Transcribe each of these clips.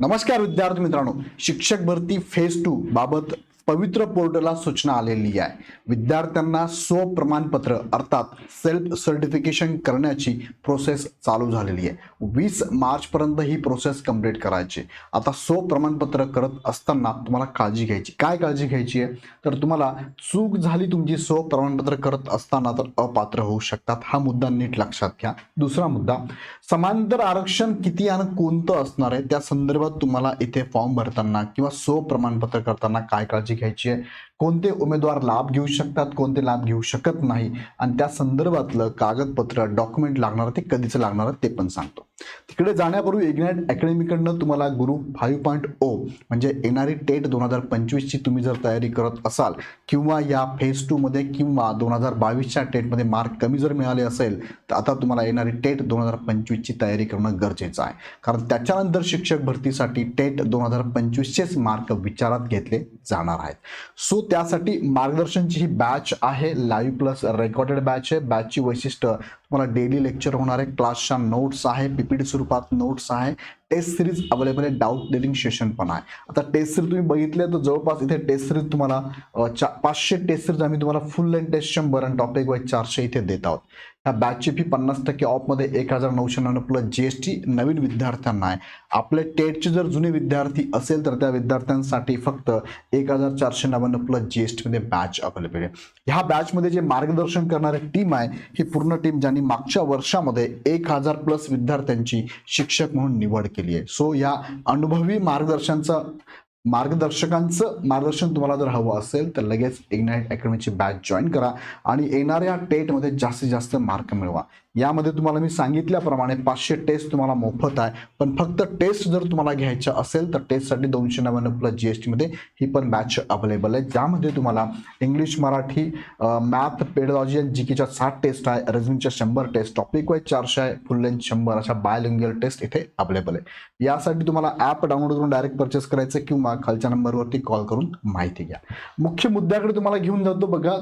नमस्कार विद्यार्थी मित्रांनो. शिक्षक भरती फेज टू बाबत पवित्र पोर्टलला सूचना आलेली आहे. विद्यार्थ्यांना स्वप्रमाणपत्र अर्थात सेल्फ सर्टिफिकेशन करण्याची प्रोसेस चालू झालेली आहे. वीस मार्चपर्यंत ही प्रोसेस कंप्लीट करायची आता स्वप्रमाणपत्र करत असताना तुम्हाला काळजी घ्यायची. काय काळजी घ्यायची आहे? तर तुम्हाला चूक झाली तुमची स्वप्रमाणपत्र करत असताना तर अपात्र होऊ शकतात. हा मुद्दा नीट लक्षात घ्या. दुसरा मुद्दा समांतर आरक्षण किती आणि कोणतं असणार आहे? त्या संदर्भात तुम्हाला इथे फॉर्म भरताना किंवा स्वप्रमाणपत्र करताना काय काळजी घ्यायची आहे. कोणते उमेदवार लाभ घेऊ शकतात कोणते लाभ घेऊ शकत नाही? आणि त्या संदर्भातलं कागदपत्र डॉक्युमेंट लागणार ते कधीच लागणार ते पण सांगतो. तिकडे जाण्यापूर्वी इग्नाइट अकॅडमीकडनं तुम्हाला गुरु फाईव्ह पॉईंट ओ म्हणजे येणारी टेट दोन हजार पंचवीसची तुम्ही जर तयारी करत असाल किंवा या फेज टूमध्ये किंवा दोन हजार बावीसच्या टेटमध्ये मार्क कमी जर मिळाले असेल तर आता तुम्हाला येणारी टेट दोन हजार पंचवीसची तयारी करणं गरजेचं आहे. कारण त्याच्यानंतर शिक्षक भरतीसाठी टेट दोन हजार पंचवीसचेच मार्क विचारात घेतले जाणार आहेत. सो त्यासाठी मार्गदर्शनची ही बॅच आहे. लाईव्ह प्लस रेकॉर्डेड बॅच आहे. बॅचची वैशिष्ट्य तुम्हाला डेली लेक्चर होणार आहे. क्लासच्या नोट्स आहे. पीपीटी स्वरूपात नोट्स आहे. टेस्ट सिरीज अवेलेबल आहे. डाऊट डेलिंग सेशन पण आहे. आता टेस्ट सिरीज तुम्ही बघितले तर जवळपास इथे टेस्ट सिरीज तुम्हाला पाचशे टेस्ट सिरीज आम्ही तुम्हाला फुल लेंथ टेस्ट शंभर आणि टॉपिक वाईज चारशे इथे देत आहोत. ह्या बॅचची फी पन्नास टक्के ऑफमध्ये एक हजार नऊशे नव्याण्णव प्लस जी एस टी नवीन विद्यार्थ्यांना आहे. आपले टेटचे जर जुने विद्यार्थी असेल तर त्या विद्यार्थ्यांसाठी फक्त एक हजार चारशे नव्याण्णव प्लस जी एस टीमध्ये बॅच अवेलेबल आहे. ह्या बॅचमध्ये जे मार्गदर्शन करणारी टीम आहे ही पूर्ण टीम ज्यांनी मागच्या वर्षामध्ये एक हजार प्लस विद्यार्थ्यांची शिक्षक म्हणून निवड केली आहे. सो या अनुभवी मार्गदर्शनचा मार्गदर्शकांचं मार्गदर्शन तुम्हाला जर हवं असेल तर लगेच इग्नाईट अकॅडमीची बॅच जॉईन करा आणि येणाऱ्या टेटमध्ये जास्तीत जास्त मार्क मिळवा. यामध्ये तुम्हाला मी सांगितल्याप्रमाणे पाचशे टेस्ट तुम्हाला मोफत आहे. पण फक्त टेस्ट जर तुम्हाला घ्यायच्या असेल तर टेस्टसाठी दोनशे नव्याण्णव प्लस जी एस टीमध्ये ही पण बॅच अवेलेबल आहे. ज्यामध्ये तुम्हाला इंग्लिश मराठी मॅथ पेडॉलॉजी आणि जीकेच्या सात टेस्ट आहे. रिझनिंगच्या शंभर टेस्ट टॉपिक वाईज चारशे आहे. फुल लेंथ शंभर अशा बायलिंग्युअल टेस्ट इथे अवेलेबल आहे. यासाठी तुम्हाला ॲप डाउनलोड करून डायरेक्ट परचेस करायचं किंवा खालच्या नंबरवरती कॉल करून माहिती घ्या. मुख्य मुद्द्याकडे तुम्हाला घेऊन जातो बघा.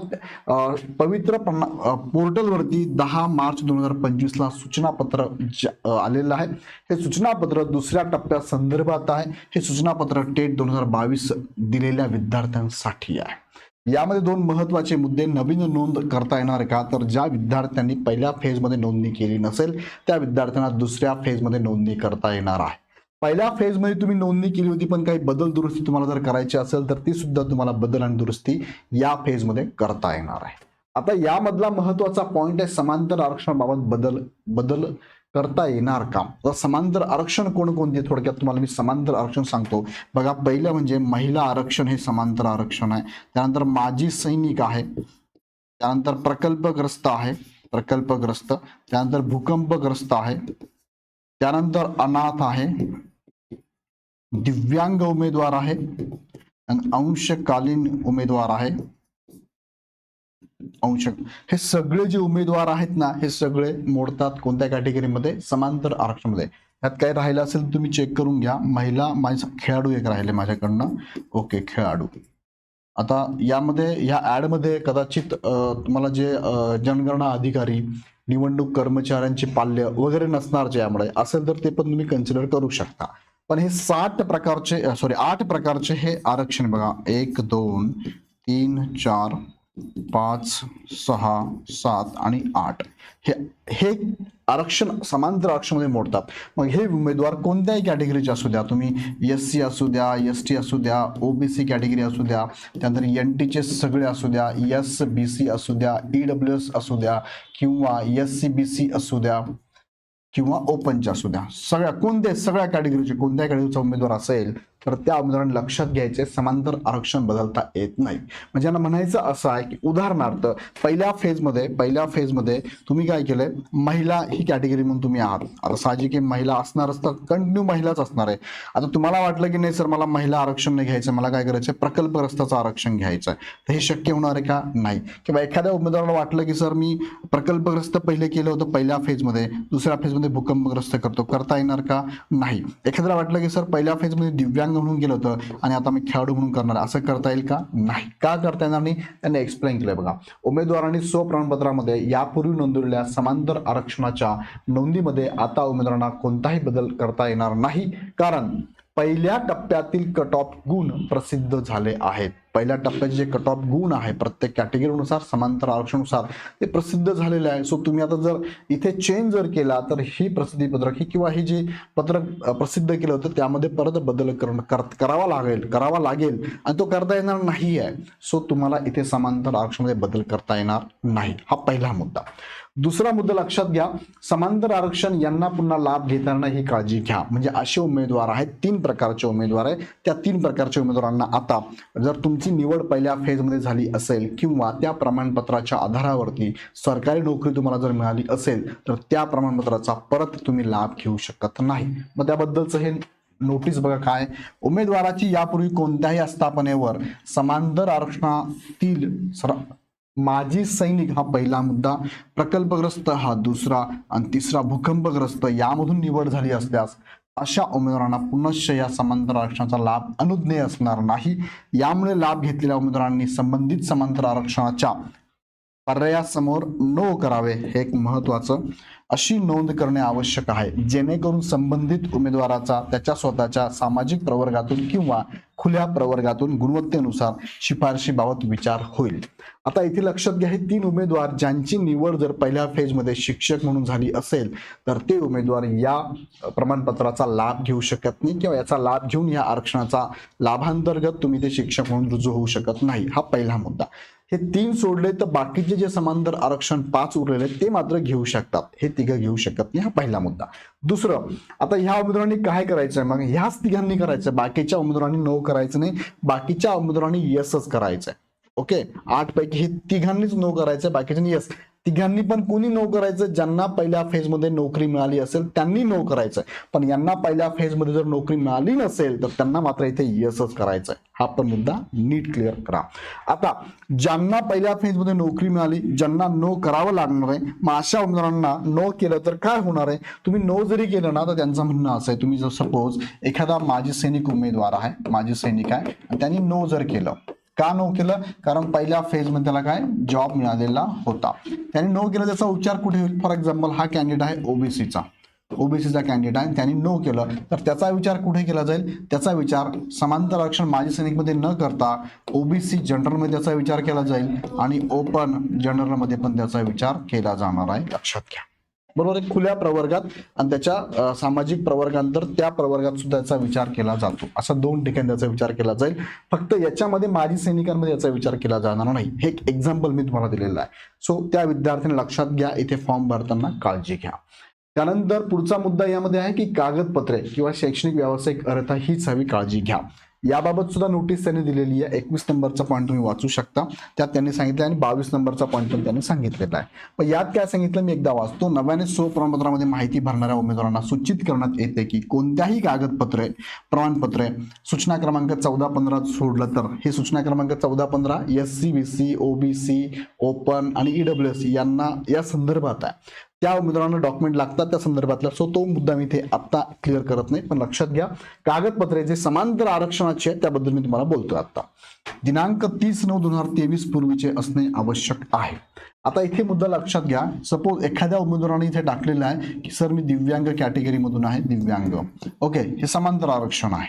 पवित्र पन्ना पोर्टलवरती दहा मार्च दोन हजार पंचवीसला सूचनापत्र ज- आलेलं आहे. हे सूचनापत्र दुसऱ्या टप्प्या संदर्भात आहे. हे सूचनापत्र टेट दोन हजार बावीस दिलेल्या विद्यार्थ्यांसाठी आहे. यामध्ये दोन महत्त्वाचे मुद्दे नवीन नोंद करता येणार का? तर ज्या विद्यार्थ्यांनी पहिल्या फेजमध्ये नोंदणी केली नसेल त्या विद्यार्थ्यांना दुसऱ्या फेजमध्ये नोंदणी करता येणार आहे. पहिल्या फेजमध्ये तुम्ही नोंदणी केली होती पण काही बदल दुरुस्ती तुम्हाला जर करायची असेल तर ती सुद्धा तुम्हाला बदल आणि दुरुस्ती या फेजमध्ये करता येणार आहे. आता यामधला महत्त्वाचा पॉइंट आहे समांतर आरक्षणाबाबत बदल बदल करता येणार का? आता समांतर आरक्षण कोणकोणते थोडक्यात तुम्हाला मी समांतर आरक्षण सांगतो. बघा पहिलं म्हणजे महिला आरक्षण हे समांतर आरक्षण आहे. त्यानंतर माजी सैनिक आहे. त्यानंतर प्रकल्पग्रस्त आहे. प्रकल्पग्रस्त. त्यानंतर भूकंपग्रस्त आहे. त्यानंतर अनाथ आहे. दिव्यांग उमेदवार आहे. अंशकालीन उमेदवार आहे. अंश. हे सगळे जे उमेदवार आहेत ना हे सगळे मोडतात कोणत्या कॅटेगरीमध्ये समांतर आरक्षणमध्ये. यात काय राहिलं असेल तर तुम्ही चेक करून घ्या. महिला माझ्या खेळाडू एक राहिले माझ्याकडनं. ओके खेळाडू. आता यामध्ये ह्या ॲडमध्ये कदाचित तुम्हाला जे जनगणना अधिकारी निवडणूक कर्मचाऱ्यांचे पाल्य वगैरे नसणार जे यामुळे असेल तर ते पण तुम्ही कन्सिडर करू शकता. पण हे साठ प्रकारचे सॉरी आठ प्रकारचे हे आरक्षण बघा. एक दोन तीन चार पाच सहा सात आणि आठ. हे हे आरक्षण समांतर आरक्षणामध्ये मोडतात. मग हे उमेदवार कोणत्याही कॅटेगरीचे असू द्या तुम्ही एस सी असू द्या एस टी असू द्या ओ बी सी कॅटेगरी असू द्या त्यानंतर एन टीचे सगळे असू द्या एस बी सी असू द्या ई डब्ल्यू एस असू द्या किंवा एस सी बी सी असू द्या किंवा ओपनच्या असू द्या. सगळ्या कोणत्या सगळ्या कॅटेगरीचे कोणत्या कॅटेगरीचा उमेदवार असेल तर त्या उमेदवारांनी लक्षात घ्यायचे समांतर आरक्षण बदलता येत नाही. म्हणजे यांना म्हणायचं असं आहे की उदाहरणार्थ पहिल्या फेजमध्ये पहिल्या फेजमध्ये तुम्ही काय केलंय? महिला ही कॅटेगरी म्हणून तुम्ही आहात. आता साहजिक महिला असणारच तर कंटिन्यू महिलाच असणार आहे. आता तुम्हाला वाटलं की नाही सर मला महिला आरक्षण नाही घ्यायचं मला काय करायचं प्रकल्पग्रस्ताचं आरक्षण घ्यायचं आहे. तर हे शक्य होणार आहे का? नाही. किंवा एखाद्या उमेदवाराला वाटलं की सर मी प्रकल्पग्रस्त पहिले केलं होतं पहिल्या फेजमध्ये दुसऱ्या फेजमध्ये भूकंपग्रस्त करतो करता येणार का? नाही. एखाद्याला वाटलं की सर पहिल्या फेजमध्ये दिव्यांग म्हणून गेलं होतं. आणि आता मी खेळाडू म्हणून करणार. असं करता येईल का? नाही. का करता येणार नाही? त्यांनी एक्सप्लेन केलंय बघा. उमेदवारांनी स्वप्रमाणपत्रामध्ये यापूर्वी नोंदवलेल्या समांतर आरक्षणाच्या नोंदीमध्ये आता उमेदवारांना कोणताही बदल करता येणार नाही. कारण पहिल्या टप्प्यातील कट ऑफ गुण प्रसिद्ध झाले आहेत. पहिल्या टप्प्याचे जे कट ऑफ गुण आहे प्रत्येक कॅटेगरीनुसार समांतर आरक्षणानुसार ते प्रसिद्ध झालेले आहे. सो तुम्ही आता जर इथे चेंज जर केला तर ही प्रसिद्धी पत्रक ही किंवा हे जे पत्रक प्रसिद्ध केलं होतं त्यामध्ये परत बदल करण कर- करावा लागेल करावा लागेल आणि तो करता येणार नाही आहे सो तुम्हाला इथे समांतर आरक्षणामध्ये बदल करता येणार नाही. हा पहिला मुद्दा. दुसरा मुद्दा लक्षात घ्या समांतर आरक्षण यांना पुन्हा लाभ घेताना ही काळजी घ्या. म्हणजे असे उमेदवार आहेत तीन प्रकारचे उमेदवार आहेत. त्या तीन प्रकारच्या उमेदवारांना आता जर तुमची ज्यांची निवड पहिल्या फेजमध्ये झाली असेल किंवा त्या प्रमाणपत्राच्या आधारावरती सरकारी नोकरी तुम्हाला जर मिळाली असेल तर त्या प्रमाणपत्राचा परत तुम्ही लाभ घेऊ शकत नाही. मग त्याबद्दलचं हे नोटीस बघा काय. उमेदवाराची यापूर्वी कोणत्याही आस्थापनेवर समांतर आरक्षणातील माजी सैनिक हा पहिला मुद्दा प्रकल्पग्रस्त हा दुसरा आणि तिसरा भूकंपग्रस्त यामधून निवड झाली असल्यास अशा उमेदवारांना पुनश्च या समांतर आरक्षणाचा लाभ अनुज्ञेय असणार नाही. यामुळे लाभ घेतलेल्या उमेदवारांनी संबंधित समांतर आरक्षणाच्या पर्यायासमोर नो करावे हे एक महत्वाचं अशी नोंद करणे आवश्यक आहे. जेणेकरून संबंधित उमेदवाराचा त्याच्या स्वतःच्या सामाजिक प्रवर्गातून किंवा खुल्या प्रवर्गातून गुणवत्तेनुसार शिफारशीबाबत विचार होईल. आता इथे लक्षात घ्या हे तीन उमेदवार ज्यांची निवड जर पहिल्या फेजमध्ये शिक्षक म्हणून झाली असेल तर ते उमेदवार या प्रमाणपत्राचा लाभ घेऊ शकत नाही किंवा याचा लाभ घेऊन या आरक्षणाचा लाभांतर्गत तुम्ही ते शिक्षक म्हणून रुजू होऊ शकत नाही. हा पहिला मुद्दा. हे तीन सोडले तर बाकीचे जे समांतर आरक्षण पाच उरलेले ते मात्र घेऊ शकतात. हे तिघं घेऊ शकत नाही. हा पहिला मुद्दा. दुसरं आता ह्या उमेदवारांनी काय करायचं आहे मग ह्याच तिघांनी करायचं बाकीच्या उमेदवारांनी नो करायचं नाही. बाकीच्या उमेदवारांनी यसच करायचं आहे ओके आठ पैकी हे तिघांनीच नो करायचं बाकीच्यांनी यस तिघांनी पण कोणी नो करायचं? ज्यांना पहिल्या फेजमध्ये नोकरी मिळाली असेल त्यांनी नो करायचं पण यांना पहिल्या फेजमध्ये जर नोकरी मिळाली नसेल तर त्यांना मात्र इथे यसच करायचं हा पण मुद्दा नीट क्लिअर करा. आता ज्यांना पहिल्या फेजमध्ये नोकरी मिळाली ज्यांना नो करावं लागणार आहे मग अशा उमेदवारांना नो केलं तर काय होणार आहे? तुम्ही नो जरी केलं ना तर त्यांचं म्हणणं असं आहे तुम्ही जर सपोज एखादा माजी सैनिक उमेदवार आहे माजी सैनिक आहे त्यांनी नो जर केलं का नो केलं? कारण पहिल्या फेजमध्ये त्याला काय? जॉब मिळालेला होता. त्यांनी नो केलं त्याचा उच्चार कुठे होईल? फॉर एक्झाम्पल हा कॅन्डिडेट आहे ओबीसीचा ओबीसीचा कॅन्डिडेट आहे त्यांनी नो केलं. तर त्याचा विचार कुठे केला जाईल? त्याचा विचार समांतर आरक्षण माजी सैनिकमध्ये न करता ओबीसी जनरलमध्ये त्याचा विचार केला जाईल आणि ओपन जनरलमध्ये पण त्याचा विचार केला जाणार आहे. लक्षात घ्या. बरोबर आहे खुल्या प्रवर्गात आणि त्याच्या सामाजिक प्रवर्गांतर त्या प्रवर्गात सुद्धा याचा विचार केला जातो. असा दोन ठिकाणी त्याचा विचार केला जाईल. फक्त याच्यामध्ये माजी सैनिकांमध्ये याचा विचार केला जाणार नाही. हे एक एक्झाम्पल मी तुम्हाला दिलेलं आहे. सो त्या विद्यार्थ्यांनी लक्षात घ्या इथे फॉर्म भरताना काळजी घ्या. त्यानंतर पुढचा मुद्दा यामध्ये आहे की कागदपत्रे किंवा शैक्षणिक व्यावसायिक अर्हता हीच हवी काळजी घ्या. याबाबत सुद्धा नोटीस त्यांनी दिलेली आहे. एकवीस नंबरचा पॉईंट तुम्ही वाचू शकता. त्यात त्यांनी सांगितलं आणि बावीस नंबरचा पॉईंट पण त्यांनी सांगितलेला आहे. पण यात काय सांगितलं मी एकदा वाचतो. नव्याने सो प्रमाणपत्रामध्ये माहिती भरणाऱ्या उमेदवारांना सूचित करण्यात येते की कोणत्याही कागदपत्रे प्रमाणपत्रे सूचना क्रमांक चौदा पंधरा सोडलं तर. हे सूचना क्रमांक चौदा पंधरा S C B C OBC open आणि ईडब्ल्यू एस यांना या संदर्भात आहे. त्या उमेदवारांना डॉक्युमेंट लागतात त्या संदर्भातला सो तो मुद्दा मी इथे आत्ता क्लिअर करत नाही पण लक्षात घ्या. कागदपत्रे जे समांतर आरक्षणाचे आहेत त्याबद्दल मी तुम्हाला बोलतोय आता दिनांक तीस नऊ दोन हजार तेवीस पूर्वीचे असणे आवश्यक आहे. आता इथे मुद्दा लक्षात घ्या. सपोज एखाद्या उमेदवाराने इथे टाकलेला आहे की सर मी दिव्यांग कॅटेगरीमधून आहे दिव्यांग. ओके हे समांतर आरक्षण आहे.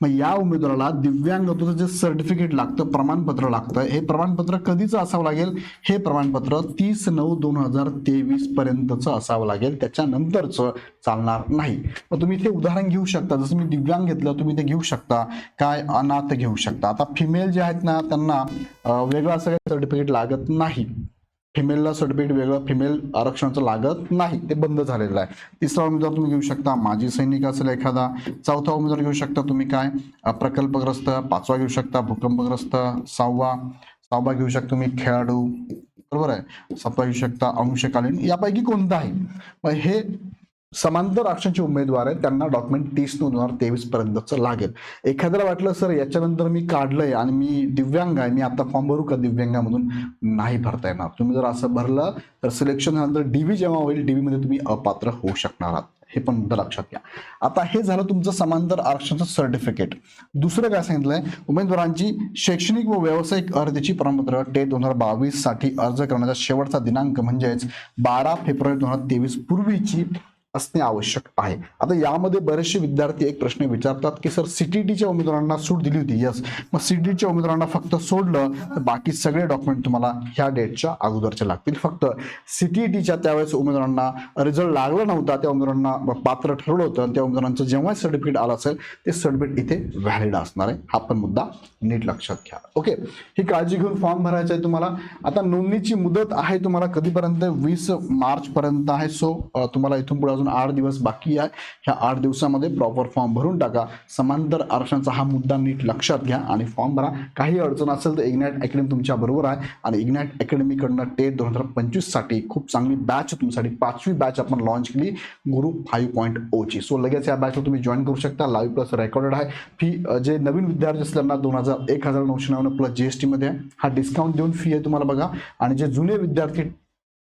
मग या उमेदवाराला दिव्यांगत्वाचं जे सर्टिफिकेट लागतं प्रमाणपत्र लागतं हे प्रमाणपत्र कधीचं असावं लागेल? हे प्रमाणपत्र तीस नऊ दोन हजार तेवीस पर्यंतचं असावं लागेल. त्याच्यानंतरचं चालणार नाही. मग तुम्ही इथे उदाहरण घेऊ शकता. जसं मी दिव्यांग घेतलं तुम्ही ते घेऊ शकता. काय अनाथ घेऊ शकता. आता फिमेल जे आहेत ना त्यांना वेगळं असं काही सर्टिफिकेट लागत नाही. फिमेलला सर्टिफिकेट वेगळं फिमेल आरक्षणाचं लागत नाही. ते बंद झालेलं आहे. तिसरा उमेदवार तुम्ही घेऊ शकता. माजी सैनिक असेल एखादा. चौथा उमेदवार घेऊ शकता तुम्ही काय? प्रकल्पग्रस्त पाचवा घेऊ शकता. भूकंपग्रस्त सहावा. सहावा घेऊ शकता तुम्ही खेळाडू. बरोबर आहे. सत्ता घेऊ शकता अंशकालीन. यापैकी कोणताही मग हे समांतर आरक्षणचे उमेदवार आहेत. त्यांना डॉक्युमेंट तीस दोन हजार तेवीस पर्यंतचं लागेल. एखाद्याला वाटलं सर याच्यानंतर मी काढलंय आणि मी दिव्यांग आहे. मी आता फॉर्म भरू का दिव्यांगामधून नाही भरता येणार. तुम्ही जर असं भरलं तर सिलेक्शन झाल्यानंतर डीव्ही जेव्हा होईल डीव्ही मध्ये तुम्ही अपात्र होऊ शकणार आहात. हे पण मुद्दा लक्षात घ्या. आता हे झालं तुमचं समांतर आरक्षणाचं सर्टिफिकेट दुसरं काय सांगितलंय? उमेदवारांची शैक्षणिक व व्यावसायिक अर्जाची प्रमाणपत्र टेट दोन हजार बावीससाठी अर्ज करण्याचा शेवटचा दिनांक म्हणजेच बारा फेब्रुवारी दोन हजार तेवीस पूर्वीची असणे आवश्यक आहे. आता यामध्ये बरेचसे विद्यार्थी एक प्रश्न विचारतात की सर सीटीटीच्या उमेदवारांना सूट दिली होती. यस मग सीटीच्या उमेदवारांना फक्त सोडलं तर बाकी सगळे डॉक्युमेंट तुम्हाला ह्या डेटच्या अगोदरचे लागतील. फक्त सीटीईटीच्या त्यावेळेस उमेदवारांना रिझल्ट लागला नव्हता त्या उमेदवारांना पात्र ठरवलं होतं आणि त्या उमेदवारांचं जेव्हा सर्टिफिकेट आलं असेल ते सर्टिफिकेट इथे व्हॅलिड असणार आहे. हा पण मुद्दा नीट लक्षात घ्या. ओके ही काळजी घेऊन फॉर्म भरायचा आहे तुम्हाला. आता नोंदणीची मुदत आहे तुम्हाला कधीपर्यंत? वीस मार्च पर्यंत आहे सो तुम्हाला इथून पुढे अजून आठ दिवस बाकी आहे. ह्या आठ दिवसामध्ये प्रॉपर फॉर्म भरून टाका. समांतर आरक्षणाचा हा मुद्दा नीट लक्षात घ्या आणि फॉर्म भरा. काही अडचण असेल तर इग्नॅट अकॅडमी तुमच्या बरोबर आहे. आणि इग्नॅट अकॅडमीकडनं टेट दोन हजार पंचवीससाठी खूप चांगली बॅच तुमच्यासाठी पाचवी बॅच आपण लॉन्च केली. गुरु फाईव्ह पॉईंट ओची सो लगेच या बॅचला तुम्ही जॉईन करू शकता. लाईव्ह प्लस रेकॉर्डेड आहे. फी जे नवीन विद्यार्थी असल्याना दोन हजार एक हजार नऊशे नव्याण्णव प्लस जी एस टीमध्ये आहे हा डिस्काउंट देऊन फी आहे तुम्हाला बघा. आणि जे जुने विद्यार्थी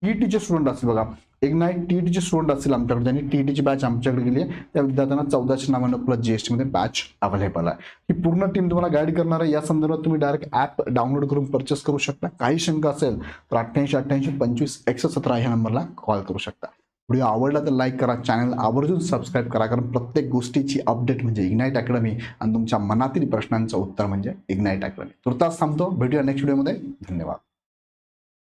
टीचे स्टुडंट असतील बघा. एक नाईट टीईटीचे स्टुडंट असतील आमच्याकडे. त्यांनी टीईटीची बॅच आमच्याकडे गेली आहे. त्या विद्यार्थ्यांना चौदाशे नव्याण्णव प्लस जी एस टीमध्ये बॅच अवेलेबल आहे. ही पूर्ण टीम तुम्हाला गाईड करणार आहे. या संदर्भात तुम्ही डायरेक्ट ॲप डाउनलोड करून परचेस करू शकता. काही शंका असेल तर अठ्ठ्याऐंशी अठ्ठ्याऐंशी पंचवीस एकशे सतरा ह्या नंबरला कॉल करू शकता. व्हिडिओ आवडला तर लाईक करा. चॅनल आवर्जून सबस्क्राईब करा. कारण प्रत्येक गोष्टीची अपडेट म्हणजे इग्नाईट अकॅडमी आणि तुमच्या मनातील प्रश्नांचं उत्तर म्हणजे इग्नाईट अकॅडमी तुर्तास थांबतो. भेटूया नेक्स्ट व्हिडिओमध्ये धन्यवाद.